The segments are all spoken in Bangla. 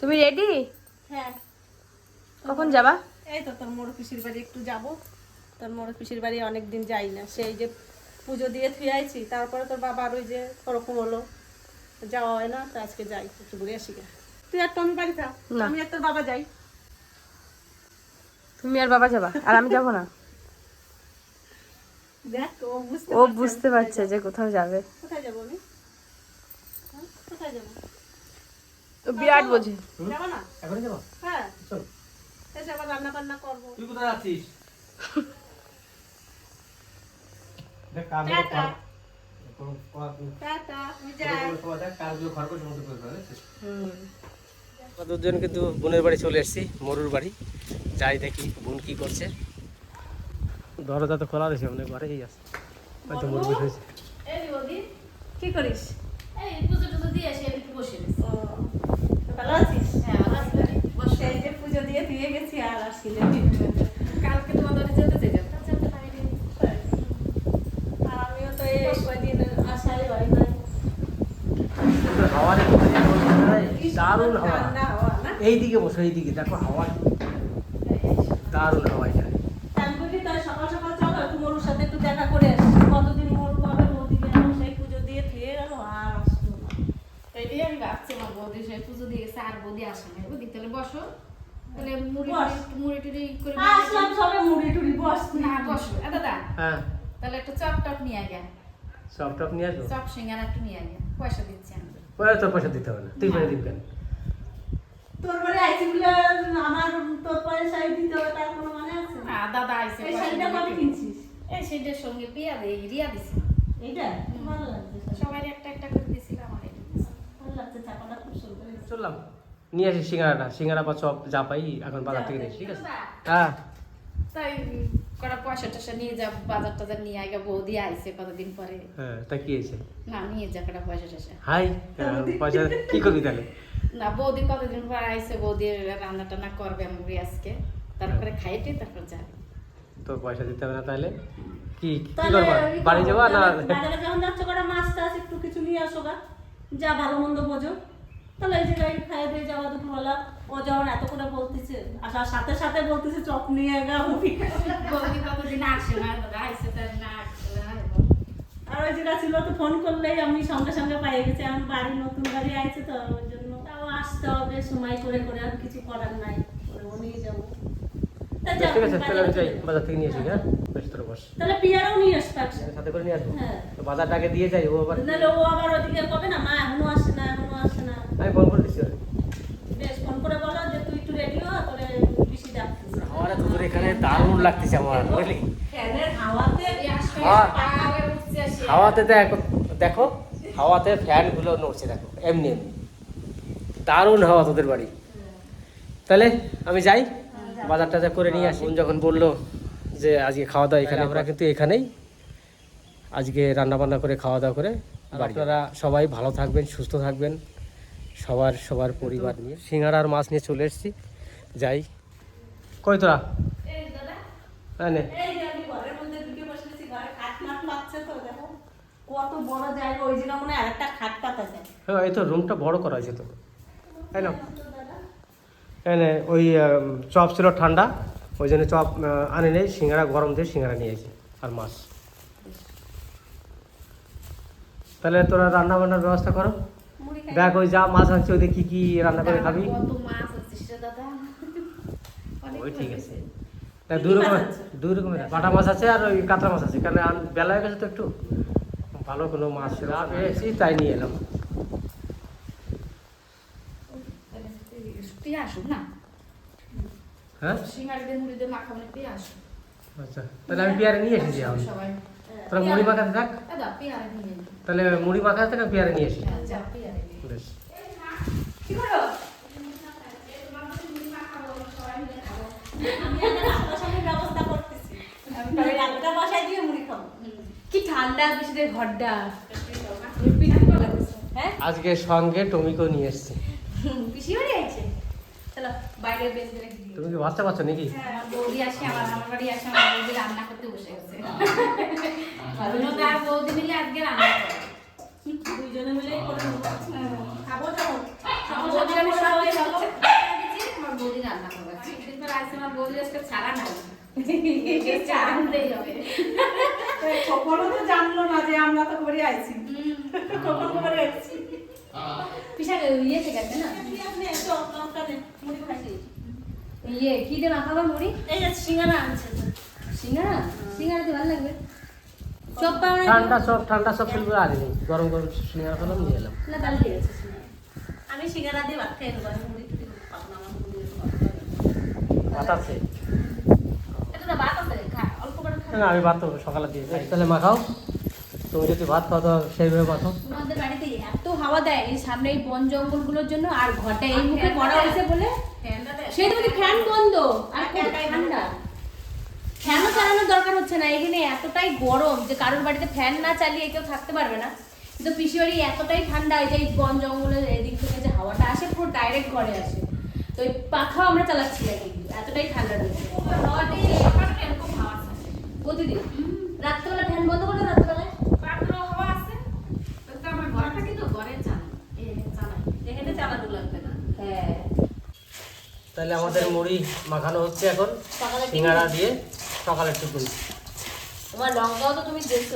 তুমি রেডি হ্যাঁ। কখন যাবা? এই তো তোর মোড় পিসির বাড়ি একটু যাব। তোর মোড় পিসির বাড়ি অনেক দিন যাই না। সেই যে পুজো দিয়ে থুয়ে আইছি তারপরে তোর বাবার ওই যে ওরকম হলো। যাওয়া হয় না তো আজকে যাই একটু ঘুরে আসি গে। তুই আর টমি বাড়ি থাক আমি আর তোর বাবা যাই। তুমি আর বাবা যাবা আর আমি যাব না? দেখ ও বুঝতে পারছে যে কোথাও যাবে। কোথায় যাব আমি? হ্যাঁ? কোথায় যাব? ও বিরাট বোঝে। যাব না? এখনই যাব? হ্যাঁ। চল। এসে আবার রান্না বান্না করব। তুই কোথায় দেখ কাজ করে। দুজন কিন্তু বোনের বাড়ি চলে এসেছি মরুর বাড়ি। যাই দেখি বোন কি করছে। দরজা তো খোলা রয়েছে অনেক ঘরেই আছে। মরু? বসে কি করিস এই পুজো টুজো দিয়ে এসে একটু বসে রয়েছি। ও ভালো আছিস হ্যাঁ, ভালো আছি বাড়ি। বসো। সেই যে পুজো দিয়ে দিয়ে গেছি আর আসিলে কালকে তোমাদের যেতে যেতে আমিও তো এই কয়দিন আসাই হয় না হাওয়া দারুণ হাওয়া। এইদিকে বসো এইদিকে। দেখো হাওয়া। দারুণ হাওয়া এখানে তাহলে মুড়ি মুড়ি টুড়ি করে আসলাম সবে মুড়ি টুড়ি বস। না, বসো। দাদা, হ্যাঁ। তাহলে একটু চপ টপ নিয়ে আগে। সব টপ নিয়ে আসব? চপ সিঙ্গারা একটু নিয়ে আগে। পয়সা দিচ্ছি আমি। ওরা তোর পয়সা দিতে হবে না। তুই পয়সা দিবি কেন? তোর বাড়ি আইসি বলে আমার তোর পয়সাই দিতে হবে তার কোনো মানে আছে না, দাদা আইসে এই শাড়িটা কবে কিনছিস? এই সেটার সঙ্গে পিয়া রিয়া দিছি। এইটা? ভালো লাগছে সবাই একটা একটা করে দিছিলাম ভালো লাগছে চাপাটা খুব সুন্দর চললাম। নিয়ে আসি সিঙ্গারাটা। সিঙ্গারা বা চপ যা পাই এখন বাজার থেকে নিয়ে ঠিক আছে? হ্যাঁ। তাই কটা পয়সা টয়সা নিয়ে যা বাজার টাজার নিয়ে আগে বৌদি আইসে কতদিন পরে। হ্যাঁ তা কি হয়েছে? না নিয়ে যা কটা পয়সা টয়সা হাই পয়সা কি করবি তাহলে? না বৌদি কতদিন পর আইসে বৌদি রান্না টান্না করবে আমি আজকে। তারপরে খাইতে তারপর যাবে তোর পয়সা দিতে হবে না তাহলে? কি কি তাহলে করবা? বাড়ি যাবা না? বাজারে যখন যাচ্ছ কটা মাছ টাছ একটু কিছু নিয়ে আসো গা। যা ভালো মন্দ বোঝো। তাহলে এই খাইয়ে দিয়ে যাওয়া দুপুরবেলা ও যখন এত করে বলতেছে আসার সাথে সাথে বলতেছে চপ নিয়ে গা না আর ওই যেটা ছিল তো ফোন করলেই আমি সঙ্গে সঙ্গে পাইয়ে গেছি আমি বাড়ি নতুন বাড়ি আইছে তো ওই জন্য তাও আসতে হবে সময় করে করে আর কিছু করার নাই ও নিয়ে যাব। ঠিক আছে তাহলে আমি যাই বাজার থেকে নিয়ে আসি হ্যাঁ? বেশ বস। তাহলে পিয়ারাও নিয়ে আসবে সাথে করে নিয়ে আসব। হ্যাঁ। তো বাজারটাকে দিয়ে যাই ও আবার নাহলে ও আবার ওদিকে কবে না মা এখনও আসে না এখনও আসে না আমি ফোন করে ওরে। বেশ ফোন করে বলো যে তুই একটু রেডি হ তোরে বেশি ডাকতেছে আমার তোদের এখানে দারুণ লাগতেছে আমার বুঝলি? ফ্যানের হাওয়াতে হ্যাঁ। হাওয়াতে দেখো দেখো হাওয়াতে ফ্যানগুলো নড়ছে দেখো এমনি এমনি। দারুণ হাওয়া তোদের বাড়ি। তাহলে আমি যাই বাজার টাজার করে নিয়ে আসি। যখন বলল যে আজকে খাওয়া দাওয়া এখানে আমরা কিন্তু এখানেই আজকে রান্না বান্না করে খাওয়া দাওয়া করে আপনারা সবাই ভালো থাকবেন সুস্থ থাকবেন। সবার সবার পরিবার নিয়ে। সিঙ্গারা আর মাছ নিয়ে চলে এসেছি। যাই। কই তোরা? হ্যাঁ কত বড় জায়গা ওই জায়গা মনে আরেকটা খাট পাতা যায় হ্যাঁ এই তো রুমটা বড় করা হয়েছে তো। তাই না এনে ওই চপ ছিল ঠান্ডা ওই জন্য চপ আনে নেই সিঙ্গারা গরম দিয়ে সিঙ্গারা নিয়েছি আর মাছ। তাহলে তোরা রান্না বান্নার ব্যবস্থা করো। দেখ ওই যা মাছ আনছে ওদের কি কি রান্না করে খাবি। ওই ঠিক আছে। দুই রকমের দুই রকমের। বাটা মাছ আছে আর ওই কাতলা মাছ আছে। কারণ বেলা হয়ে গেছে তো একটু। ভালো কোনো মাছ যা পেয়েছি তাই নিয়ে এলাম। না? হ্যাঁ? না আচ্ছা তাহলে আমি পেয়ারে নিয়ে এসেছি সবাই। মুড়ি মাখাতে থাক। নি। তাহলে মুড়ি মাখাতে না পেয়ারে নিয়ে এসি হ্যাঁ। বেশ কি ঠান্ডা ঘরটা? হ্যাঁ? আজকে সঙ্গে টমিকো নিয়ে এসছি। তুমি কি বাচ্চা পাচ্ছ নাকি? আমার বৌদি আসে আমার আমার বাড়ি আসে আমার বৌদি রান্না করতে বসে গেছে। বৌদি মিলে আজকে রান্না করে। দুইজনে মিলেই করে খাব যখন আমার বৌদি আমি সবাই চলো আমার বৌদি রান্না করবে। কিন্তু আজকে আমার বৌদি আজকে ছাড়া নাই। চার কখনো তো জানলো না যে আমরা তো করে আইছি। কখন করে আইছি। পিসা ইয়ে না? ইয়ে কি দিয়ে মাখাবো মুড়ি? এই সিঙ্গারা আনছে। সিঙ্গারা? সিঙ্গারা দিয়ে ভালো লাগবে? চপ পাওয়া ঠান্ডা সব ঠান্ডা সব ফিল করে আনিনি গরম গরম সিঙ্গারা ফেলাম নিয়ে এলাম। না আছে আমি সিঙ্গারা দিয়ে ভাত খাই আমি মুড়ি টুড়ি পাবো না আমার ভাত আছে? এটা তো ভাত আছে খা অল্প করে খা। না আমি ভাত তো সকালে দিয়ে তাহলে মাখাও। তুমি যদি ভাত খাও তো সেইভাবে মাখাও। আমাদের বাড়িতে এত হাওয়া দেয় এই সামনে এই বন জঙ্গলগুলোর জন্য আর ঘরটা এই মুখে করা হয়েছে বলে? সেই তো ফ্যান বন্ধ। আর ঠান্ডা। ফ্যানও চালানোর দরকার হচ্ছে না। এখানে এতটাই গরম যে কারোর বাড়িতে ফ্যান না চালিয়ে কেউ থাকতে পারবে না। কিন্তু পিসি বাড়ি এতটাই ঠান্ডা এই যে এই বন জঙ্গলের এদিক থেকে যে হাওয়াটা আসে পুরো ডাইরেক্ট ঘরে আসে। তো ওই পাখাও আমরা চালাচ্ছি না কিন্তু এতটাই ঠান্ডা রয়েছে। প্রতিদিন? রাত্রেবেলা ফ্যান বন্ধ করে রাত্রেবেলায়? চালাতে লাগবে না। হ্যাঁ। তাহলে আমাদের মুড়ি মাখানো হচ্ছে এখন সিঙ্গারা দিয়ে। সকালের টুকুন তোমার লঙ্কাও তো তুমি দেখছ।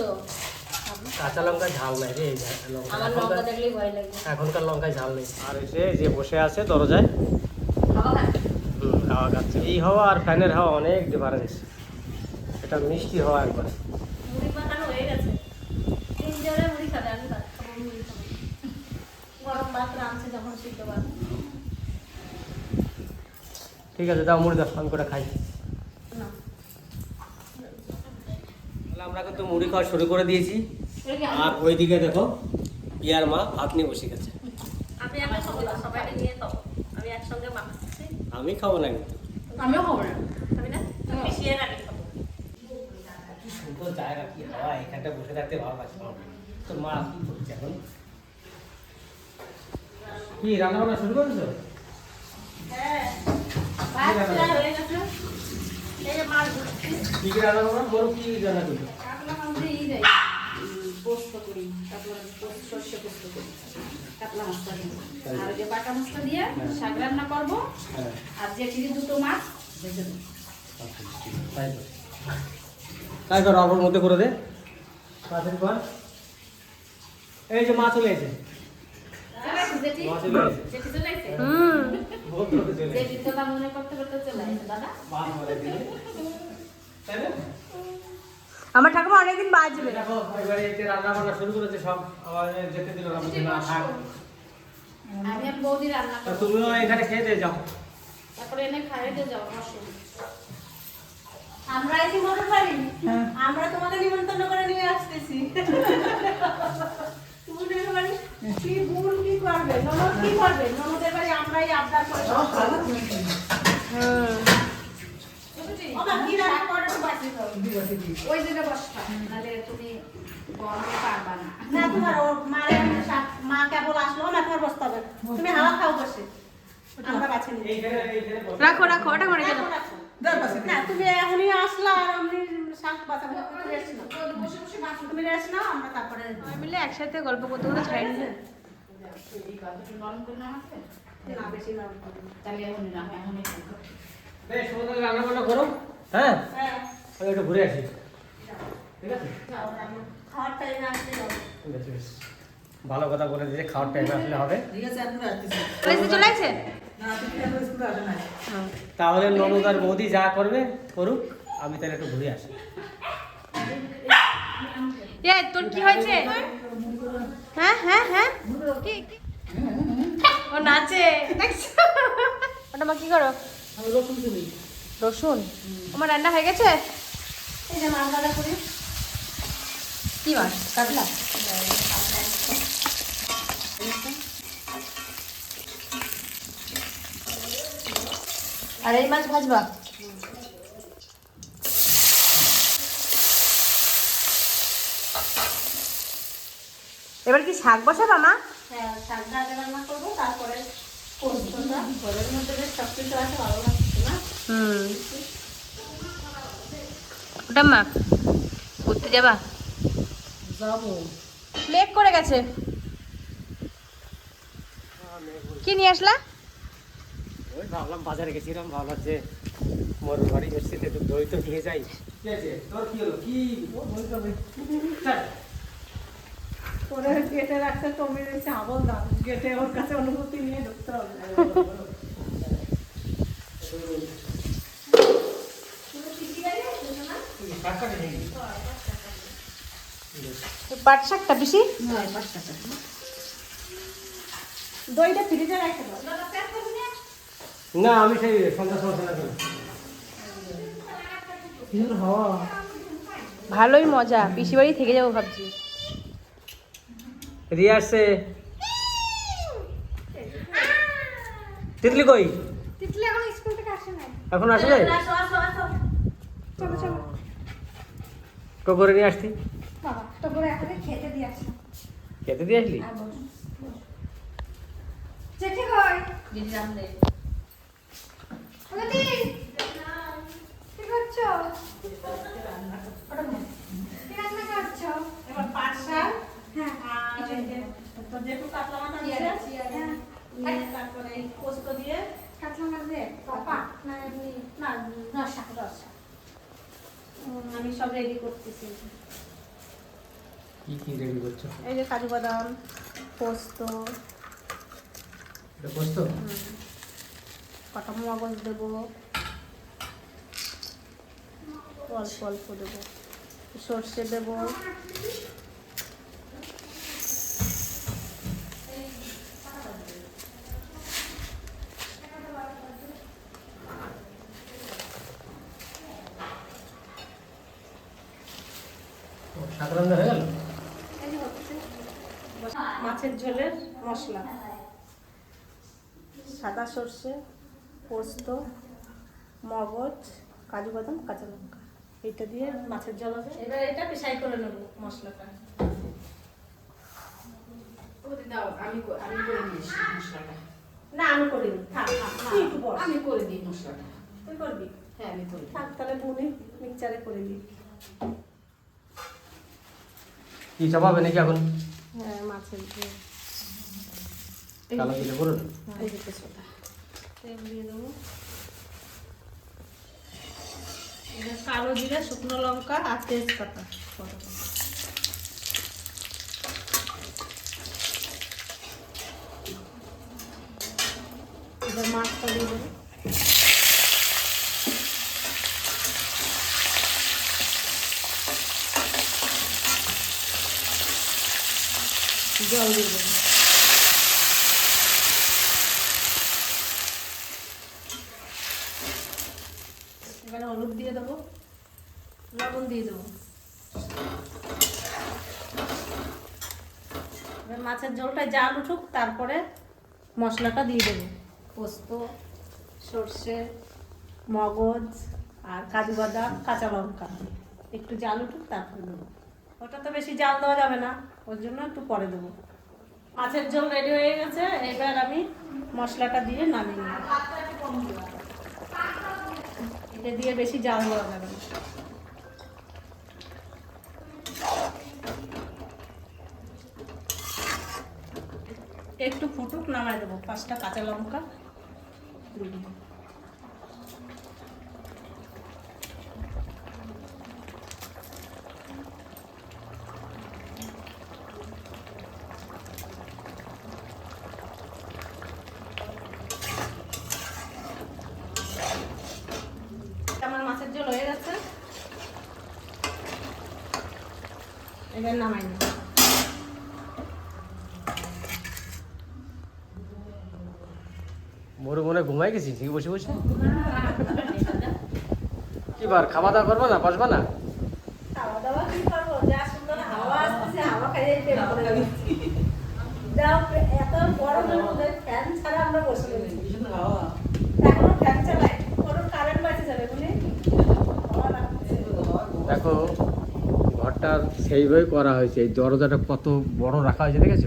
কাঁচা লঙ্কা ঝাল নাই রে এই লঙ্কা। এখনকার- দেখলেই ভয় লাগে। এখনকার লঙ্কায় ঝাল নেই। আর এসে যে বসে আছে দরজায়। হুম, হাওয়া খাচ্ছে। এই হাওয়া আর ফ্যানের হাওয়া অনেক ডিফারেন্স এটা মিষ্টি হাওয়া একবার। হয়ে ঠিক আছে দাও মুড়ি দাও আমি করে খাই না তাহলে আমরা কিন্তু মুড়ি খাওয়া শুরু করে দিয়েছি। আর ওইদিকে দেখো ইয়ার মা ভাত নিয়ে বসে গেছে। আমি আমি খাব না সবাইকে নিয়ে খাব। আমি একসঙ্গে মাখাচ্ছি আমি খাব না কিন্তু। আমিও খাব না। কি সুন্দর জায়গা কি হাওয়া এখানটা বসে থাকতে ভালো লাগছে। তো মা কি করছে এখন? কি রান্না বান্না শুরু করেছ? হ্যাঁ। কি? হয়ে মাছ কি রান্না বলো কি রান্না কাতলা মাছ দিয়ে ই দেয় পোস্ত করি পোস্ত সর্ষে পোস্ত করি কাতলা মাছটা দিয়ে তাই। আর ওই যে বাটা মাছটা দিয়ে শাক রান্না করব হ্যাঁ আর যে চিনি দুটো মাছ ভেজে দেবো ঠিক তাই কর। তাই কর অল্পর মধ্যে করে দে তাড়াতাড়ি কর এই যে মা চলে এসে চলে মনে করতে চলে দাদা। তাই না আমার ঠাকুমা অনেকদিন বাজবে। দেখো এবারে এতে রান্না বান্না শুরু করেছে সব আমাদের যেতে দিল না বুঝি না থাক। আমি আর বৌদি রান্না তা করব। তুমিও এখানে খেয়ে দিয়ে যাও। তারপরে এনে খাইতে যাও বসো। আমরা এসে মনে পারি আমরা তোমাকে নিমন্ত্রণ করে নিয়ে আসতেছি। কি কি করবে? ননদ কি করবে? ননদের বাড়ি আমরাই আবদার করে। ওই তুমি গরমে পারবা না। না তোমার ও মারে মা কেবল আসলো না তোমার বসতে হবে? তুমি হাওয়া খাও বসে। আমরা বাছে। রাখো রাখো ওটা করে। না তুমি এখনই আসলা আর আমি শাক বাঁচাবো তুমি রেস্ট নাও তুমি রেস্ট নাও আমরা তারপরে সবাই মিলে একসাথে গল্প করতে করতে ছাড়ি না হ্যাঁ? হ্যাঁ। আমি একটু ঘুরে আসি। ঠিক আছে? যাও, খাওয়ার টাইমে আসলে ঠিক আছে বেশ। ভালো কথা বলে দিয়েছে খাওয়ার টাইমে আসলে হবে। চলে আসছে তাহলে ননদ আর বৌদি যা করবে করুক। আমি তাহলে একটু ঘুরে আসি। এ তোর কি হয়েছে? হ্যাঁ হ্যাঁ হ্যাঁ। কি? ও নাচে। দেখছ? ওটা মা কি করো? রসুন। আমার রান্না হয়ে গেছে? এই যে মাছ ভাজা করি। কি মাছ? কাতলা। আর এই মাছ ভাজবা? শাক বসাবা মা? হ্যাঁ শাকটা আগে রান্না করব তারপরে পোস্তটা। ঘরের মধ্যে বেশ সব কিছু আছে ভালো লাগছে না? হুম। ওটা মা ঘুরতে যাবা? করে গেছে। কি নিয়ে আসলা? ওই ভাবলাম বাজারে গেছিলাম ভাবলাম যে মরুর বাড়ি এসেছি একটু দই তো নিয়ে যাই। তোর কি হলো? কি? ওরা গেটে রাখতে কমে দিয়েছে আবল দাম গেটে ওর কাছে অনুমতি নিয়ে ঢুকতে হবে। পাট শাকটা বেশি দইটা ফ্রিজে রাখতে না আমি সেই সন্ধ্যা সমস্যা ভালোই মজা পিসি বাড়ি থেকে যাব ভাবছি। রিয়া আসছে। তিতলি কই? তিতলি এখন স্কুল থেকে আসে না এখন আসে যায় চলো চলো। তো করে নিয়ে আসতি। বাবা তো করে এখনই খেতে দিয়ে আসো খেতে দিয়ে আসলি? চেঠি কই? দিদি দি কি করছ কি রান্না করছ এবার পাট শাক হ্যাঁ আর এই যে তো যেটুকু কাতলা মাথা দিয়েছে হ্যাঁ তারপরে এই পোস্ত দিয়ে কাঁচা মাছ দিয়ে পাপা না এমনি না রসা রসা উম, আমি সব রেডি করতেছি। কি কি রেডি করছ? এই যে কাজু বাদাম পোস্ত। এটা পোস্ত? কটা মগজ দেবো? অল্প অল্প দেবো। সর্ষে দেবো শাক রান্না হয়ে গেল মাছের ঝোলের মশলা সাদা সর্ষে পোস্ত মগজ কাজু বাদাম কাঁচা লঙ্কা। এইটা দিয়ে মাছের ঝোল হবে। এবার এটা পেশাই করে নেব মশলাটা। দাও আমি আমি করে দিয়েছি মশলাটা। না আমি করিনি থাক থাক একটু আমি করে দিই মশলাটা। তুই করবি? হ্যাঁ আমি করে থাক তাহলে বুনি মিক্সচারে করে দিই। কি চাপাবে নাকি এখন? হ্যাঁ মাছের ঝোল। কালো জিরে করে দাও। এই যে তেজপাতা তেল দিয়ে দেবো। এটা কালো জিরে শুকনো লঙ্কা আর তেজপাতা। জল দিয়ে এবারে হলুদ দিয়ে দেবো, লবণ দিয়ে দেবো। এবার মাছের ঝোলটা জাল উঠুক, তারপরে মশলাটা দিয়ে দেবো। পোস্ত, সর্ষে, মগজ আর কাজু বাদাম, কাঁচা লঙ্কা। একটু জাল উঠুক, তারপরে দেবো। ওটা তো বেশি জাল দেওয়া যাবে না, ওর জন্য একটু পরে দেবো। মাছের ঝোল রেডি হয়ে গেছে, এবার আমি মশলাটা দিয়ে নামিয়ে নেব। এটা দিয়ে বেশি জাল দেওয়া যাবে না। একটু ফুটুক, নামায় দেবো। পাঁচটা কাঁচা লঙ্কা। দিয়ে দেবো। আমার মাছের ঝোল হয়ে গেছে এবার নামাই মোর মনে ঘুমাই গেছি ঠিক বসে বসে। কি বার খাওয়া দাওয়া করব না বসবা না? খাওয়া দাওয়া কি করব? যা সুন্দর হাওয়া খাইয়ে যাও। এত গরমের মধ্যে ফ্যান ছাড়া আমরা বসে রয়েছি এখনও ফ্যান চালাই কোনো কারেন্ট বাঁচে যাবে বুঝলি দেখো ঘরটা সেইভাবে করা হয়েছে। এই দরজাটা কত বড় রাখা হয়েছে দেখেছ?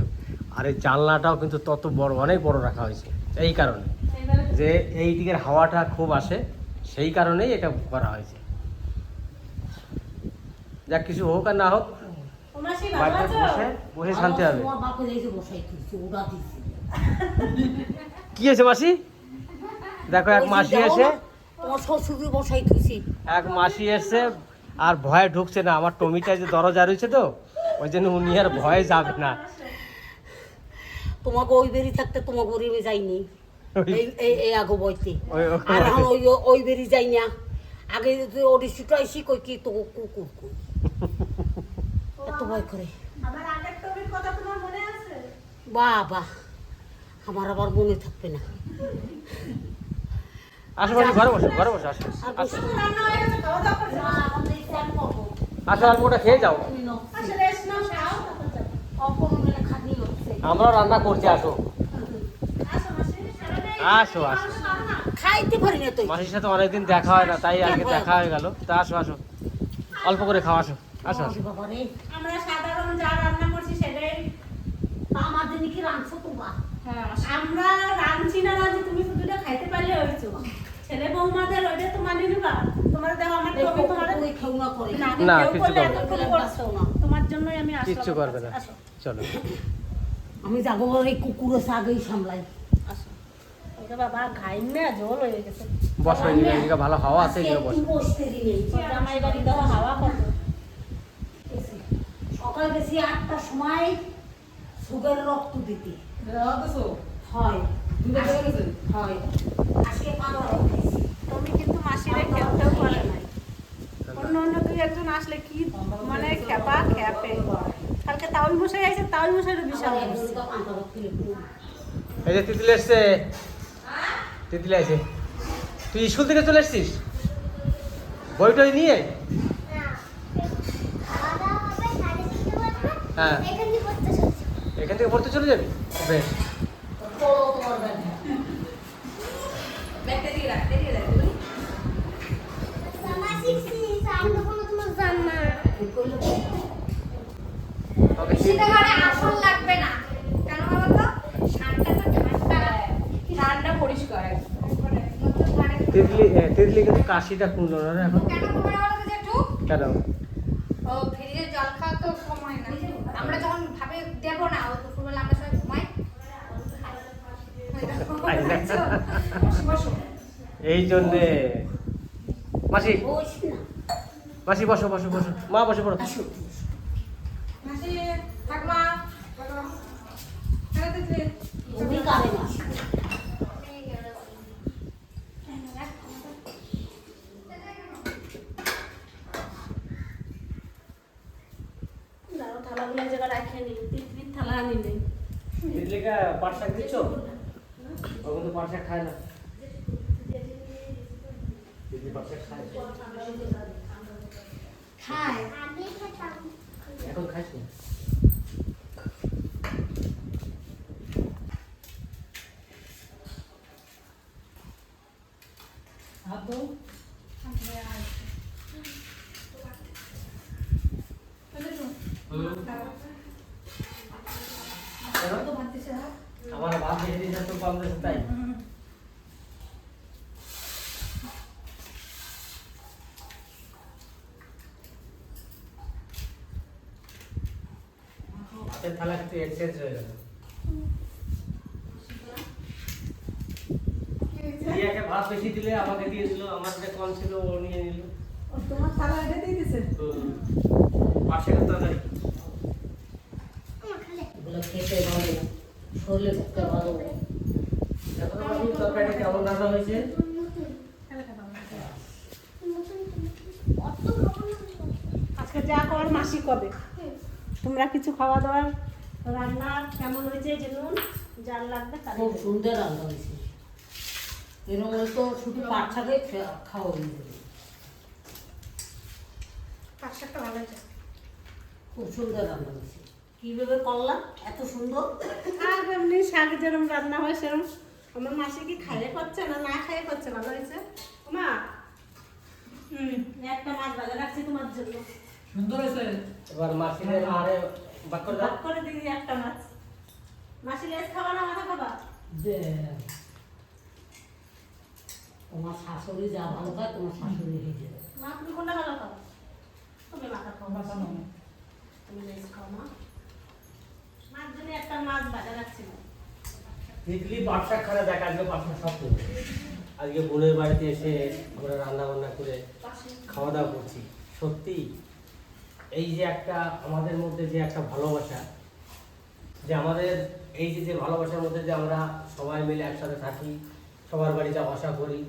আর এই জানলাটাও কিন্তু তত বড় অনেক বড় রাখা হয়েছে। এই কারণে। যে এই দিকের হাওয়াটা খুব আসে সেই কারণেই এটা করা হয়েছে। যাক কিছু হোক আর না হোক বসে বসে শান্তি হবে। কি আছে মাসি? দেখো এক মাসি এসে এক মাসি এসে আর ভয়ে ঢুকছে না আমার টমিটা যে দরজা রয়েছে তো ওই জন্য উনি আর ভয়ে যাবে না। তোমাকে ওই বেরি থাকতে তোমাকে ওরে যাইনি। এই এই এই আগো বইতে। ওই- ওই- আর এখন ওই ওই বেরি যাই না। আগে ওরি ছুটাইছি কই কি তো কুকুর কই এত ভয় করে। আমার আগের টবির কথা তোমার মনে আছে? বাবা আমার আবার মনে থাকবে না। আসো মাসি ঘরে বসো ঘরে বসো আসো। হয়ে। আসো অল্পটা খেয়ে যাও। আমরাও রান্না করছি আসো। আসো আসো। আসো খাইতে পারি না তুই। মাসির সাথে অনেকদিন দেখা হয় না তাই আজকে দেখা হয়ে গেল। তা আসো আসো। অল্প করে খাও আসো আসো আসো। আমরা সাধারণ যা রান্না করছি সেটাই। আমার দিনে রাঁধছো তোমরা? আমরা রাঁধছি না রাঁধছি তুমি শুধুটা খাইতে পারলে হয়েছো। ছেলে বৌমাদের ওইটা তো মানিয়ে নিবা? তোমার দেখো আমার টবি তোমার ওই খেউনা করে না, কিছু করবে না। এতক্ষণ করছ না তোমার জন্যই আমি আসলাম কিচ্ছু করবে না। চলো। আমি যাব এই কুকুরের আগেই সামলাই। আসো। ওকে বাবা ঘাইন না জল হয়ে গেছে। বসো এদিকে এদিকে ভালো হাওয়া আছে এদিকে বসো। বসতে দিলেই জামাই বাড়ি দেখো হাওয়া কত সকাল গেছি আটটার সময় সুগার রক্ত দিতে। হয়। হয় তুমি কিন্তু মাসিরে খেতেও পারে নাই। অন্য অন্য দুই একজন আসলে কি মানে খেপা খেপে কালকে তাওই মশাই আছে তাওই মশাইয়ের বিশাল অবস্থা। এই যে তিতলি এসছে। তিতলি আছে তুই স্কুল থেকে চলে এসছিস? বই টই নিয়ে? হ্যাঁ। এখান থেকে পড়তে চলে যাবি? বেশ। ওকে শীতে ঘরে আসল লাগবে না। কেন বলো তো? ঠান্ডা তো ঠান্ডা। ঠান্ডা পরিষ্কার ঘরে হ্যাঁ, তিতলি কিন্তু কাশিটা কমলো না এখন কেন কমে বলো তো জেঠু কেন? ও ফ্রিজে জল খাওয়া তো সময় না আমরা যখন ভাবে দেবো না ও দুপুরবেলা আমরা সবাই ঘুমাই। এই জন্যে। মাসি মাসি বসো বসো বসো। মা বসে পড়ো আসো মাসি ঠাকুমা হ্যাঁ দিদি তুমি কারে না দাঁড়াও, থালাগুলো এক জায়গায় রাখে নি তিতলির থালা আনি নেই তিতলিকে পাট শাক দিচ্ছ ও কিন্তু পাট শাক খায় না তিতলি পাট শাক খায় খায় এখন খাইস না ভাবো আমার ভাত দিয়ে দিয়েছে তো কম দিয়েছে তাই? ভাতের থালা কিন্তু এক্সচেঞ্জ হয়ে গেল। রিয়াকে ভাত বেশি দিলে আমাকে দিয়ে দিল আমার যে কম ছিল ও নিয়ে নিল। তোমার থালা এটা দিয়ে দিছে পাশে তরকারি। এগুলো খেতে ভালো শরীরে পক্ষে ভালো তরকারিটা কেমন রান্না হয়েছে? আজকে যা কর মাসি কবে? তোমরা কিছু খাওয়া দাওয়ার রান্না কেমন হয়েছে যে নুন যার লাগবে খুব সুন্দর রান্না হয়েছে। এরকম তো শুধু পাট শাকে খাওয়া হয়ে যাবে পাঁচশোটা ভালো হয়েছে। খুব সুন্দর রান্না হয়েছে। কীভাবে করলাম? এত সুন্দর। আর এমনি শাক যেরকম রান্না হয় সেরকম আমার মাসি কি খাইয়ে পাচ্ছে না না খাইয়ে পাচ্ছে ভালো হয়েছে? মা হুম একটা মাছ ভাজা রাখছি তোমার জন্য। এবার মাসিদের আরে বাক্য ভাগ করে দিদি একটা মাছ। মাসি লেজ খাবা না মাথা খাবা? যে তোমার শাশুড়ি যা ভালো খায় তোমার শাশুড়ি হয়ে যাবে। মা তুমি কোনটা ভালো খাও তুমি মাথা খাও। মাছ জন্য একটা মাছ ভাজা রাখছিল। ইডলি পাটশাক খানা দেখ আজকে সব করব আজকে বোনের বাড়িতে এসে আমরা রান্না বান্না করে খাওয়া দাওয়া করছি। সত্যি, এই যে একটা আমাদের মধ্যে যে একটা ভালোবাসা, যে আমাদের এই যে যে ভালোবাসার মধ্যে যে আমরা সবাই মিলে একসাথে থাকি, সবার বাড়ি যাওয়া আসা করি,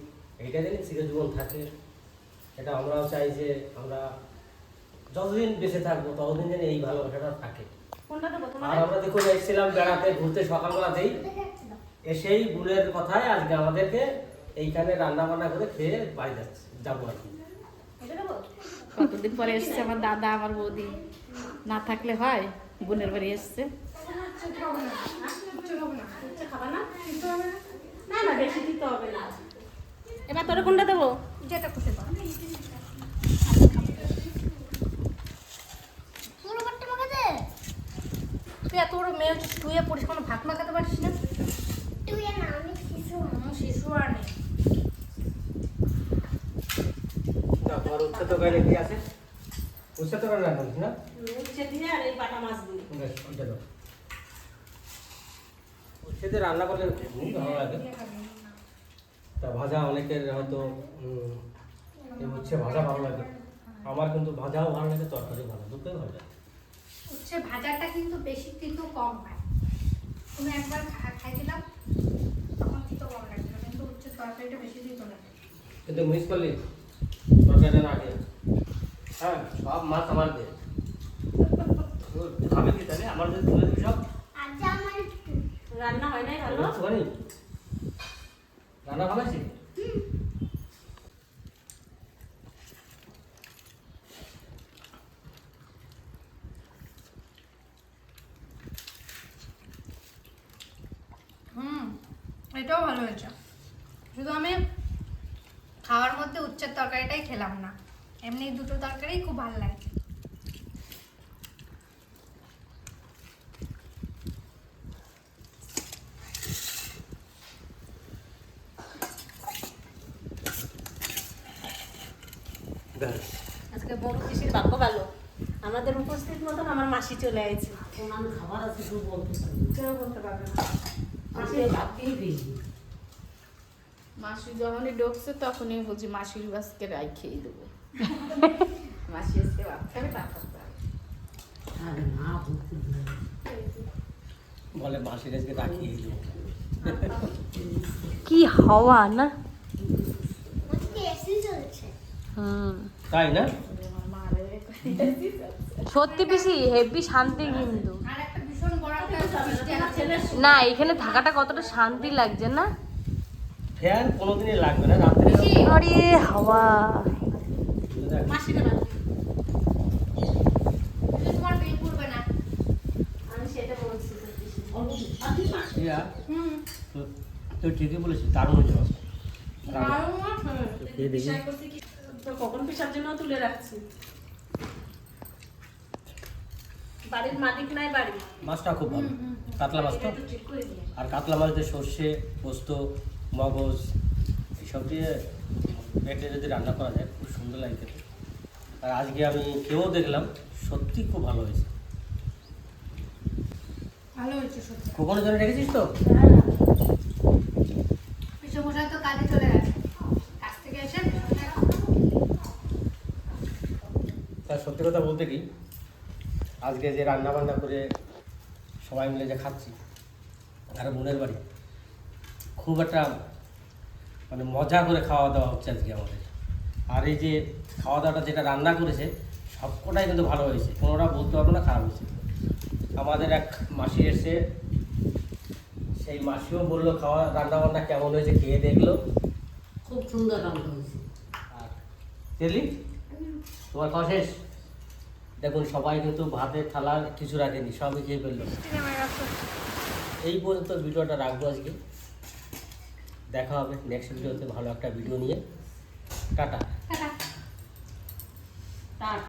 এইটা যেন চিরজীবন থাকে এটা আমরাও চাই যে আমরা যতদিন বেঁচে থাকব, ততদিন যেন এই ভালোবাসাটা থাকে। আর আমরা দেখুন এসেছিলাম বেড়াতে ঘুরতে সকালবেলাতেই এসেই ভুলের কথায় আজকে আমাদেরকে এইখানে রান্না বান্না করে খেয়ে বাড়ি যাচ্ছে যাব আর কি। কতদিন পরে এসছে আমার দাদা আমার বৌদি? না থাকলে হয়? বোনের বাড়ি এসছে? না না না বেশি দিতে হবে না। এবার তোর কোনটা দেবো? যেটা পাও পুরো বাট্টা মাখাতে তুই এত বড় পড়িস কোনো ভাত মাখাতে পারিস না? তুই না আমি শিশু। আর নেই। কি আছে? উচ্ছে তরকারি রান্না করছি না? উচ্ছে দিয়ে আর এই বাটা মাছ দিয়ে। বেশ ওইটা দাও। উচ্ছে দিয়ে রান্না করলে এমনি ভালো লাগে। তা ভাজা অনেকের হয়তো উম, উচ্ছে ভাজা ভালো লাগে। আমার কিন্তু ভাজাও ভালো লাগে তরকারি ভালো দুটোই ভালো লাগে। উচ্ছে ভাজাটা কিন্তু বেশি কিন্তু কম হয়। তুমি একবার খাইছিলাম তখন কিন্তু কম লাগছিল কিন্তু হচ্ছে তরকারিটা বেশি দিত না। কিন্তু মিস করলি তরকারিটা না খেয়ে। হ্যাঁ সব মাছ আমার দে খাবে কি তাহলে? আমার যদি তুলে দিবি সব? আর রান্না হয় নাই ভালো? রান্না ভালো আছে হুম এটাও ভালো হয়েছে। শুধু আমি খাওয়ার মধ্যে উচ্ছের তরকারিটাই খেলাম না। এমনি দুটো তরকারি খুব ভালো লাগে। আজকে বড় পিসির ভাগ্য ভালো? আমাদের উপস্থিত মতন আমার মাসি চলে আমি খাবার আছে শুধু বলতে পারি। কেউ বলতে পারবে না? মাসি যখনই ঢুকছে তখনই বলছি মাসির বাসকে রাই খেয়ে দেবো। মাসি আজকে ভাত খাবে ভাত বলে মাসির আজকে রাখিয়ে দেবো। কি হাওয়া না? তাই না? সত্যি পিসি হেভি শান্তি কিন্তু আর একটা ভীষণ বড় একটা মিষ্টি আছে না এখানে থাকাটা কতটা শান্তি লাগছে না? ফ্যান কোনোদিনই লাগবে না রাত্রে আরে হাওয়া। তো ঠিকই বলেছিস দারুণ হয়েছে হ্যাঁ। কখন পিসার জন্য তুলে রাখছি। বাড়ির মালিক নাই বাড়ি। মাছটা খুব ভালো। কাতলা মাছ তো? আর কাতলা মাছ দিয়ে সর্ষে পোস্ত মগজ এসব দিয়ে বেটে যদি রান্না করা যায় খুব সুন্দর লাগে খেতে। আর আজকে আমি খেয়েও দেখলাম সত্যি খুব ভালো হয়েছে। ভালো হয়েছে সত্যি। কখনো জন্য রেখেছিস তো? পিসে মশাই তো কাজে চলে গেছে। কাজ থেকে এসে তার সত্যি কথা বলতে কি আজকে যে রান্না বান্না করে সবাই মিলে যে খাচ্ছি আর বোনের বাড়ি খুব একটা মানে মজা করে খাওয়া দাওয়া হচ্ছে আজকে আমাদের। আর এই যে খাওয়া দাওয়াটা যেটা রান্না করেছে সবকটাই কিন্তু ভালো হয়েছে কোনোটা বলতে পারব না খারাপ হয়েছে। আমাদের এক মাসি এসে সেই মাসিও বলল খাওয়া রান্না বান্না কেমন হয়েছে খেয়ে দেখল। খুব সুন্দর রান্না হয়েছে। আর তেলি তোমার খাওয়া শেষ? দেখুন, সবাই কিন্তু ভাতের থালা কিছু রাখেনি, সবই খেয়ে ফেলল। এই পর্যন্ত ভিডিওটা রাখব আজকে। দেখা হবে নেক্সট ভিডিওতে ভালো একটা ভিডিও নিয়ে। টাটা।